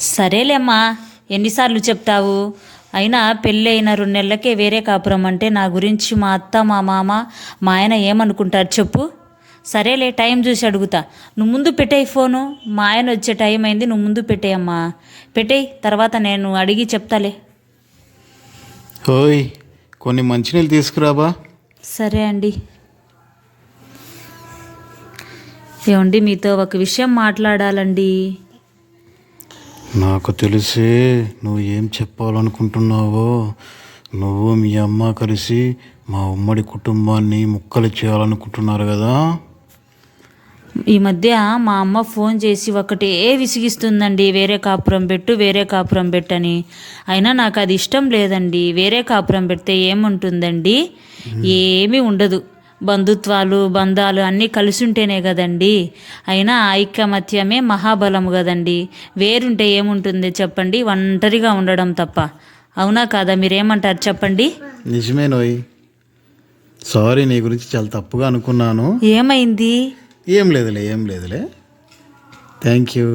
సరేలేమ్మా ఎన్నిసార్లు చెప్తావు? అయినా పెళ్ళి అయిన రెండు నెలలకే వేరే కాపురం అంటే నా గురించి మా అత్త మా మామ మా ఆయన ఏమనుకుంటారు చెప్పు? సరేలే టైం చూసి అడుగుతా. నువ్వు ముందు పెట్టేయి ఫోను. మా ఆయన వచ్చే టైం అయింది నువ్వు ముందు పెట్టేయమ్మా పెట్టేయి తర్వాత నేను అడిగి చెప్తాలే. ఓయ్ కొన్ని మంచినీళ్ళు తీసుకురాబా? సరే అండి. ఏమండి మీతో ఒక విషయం మాట్లాడాలండి. నాకు తెలిసే నువ్వు ఏం చెప్పాలనుకుంటున్నావో నువ్వు మీ అమ్మ కలిసి మా ఉమ్మడి కుటుంబాన్ని ముక్కలు చేయాలనుకుంటున్నారు కదా? ఈ మధ్య మా అమ్మ ఫోన్ చేసి ఒకటే విసిగిస్తుందండి వేరే కాపురం పెట్టు వేరే కాపురం పెట్టని. అయినా నాకు అది ఇష్టం లేదండి వేరే కాపురం పెడితే ఏముంటుందండి? ఏమీ ఉండదు. బంధుత్వాలు బంధాలు అన్నీ కలిసి ఉంటేనే కదండి. అయినా ఐకమత్యమే మహాబలము కదండి. వేరుంటే ఏముంటుంది చెప్పండి? ఒంటరిగా ఉండడం తప్ప. అవునా కాదా? మీరేమంటారు చెప్పండి? నిజమే నోయ్. సారీ నీ గురించి చాలా తప్పుగా అనుకున్నాను. ఏమైంది? ఏం లేదులే ఏం లేదులే. Thank you.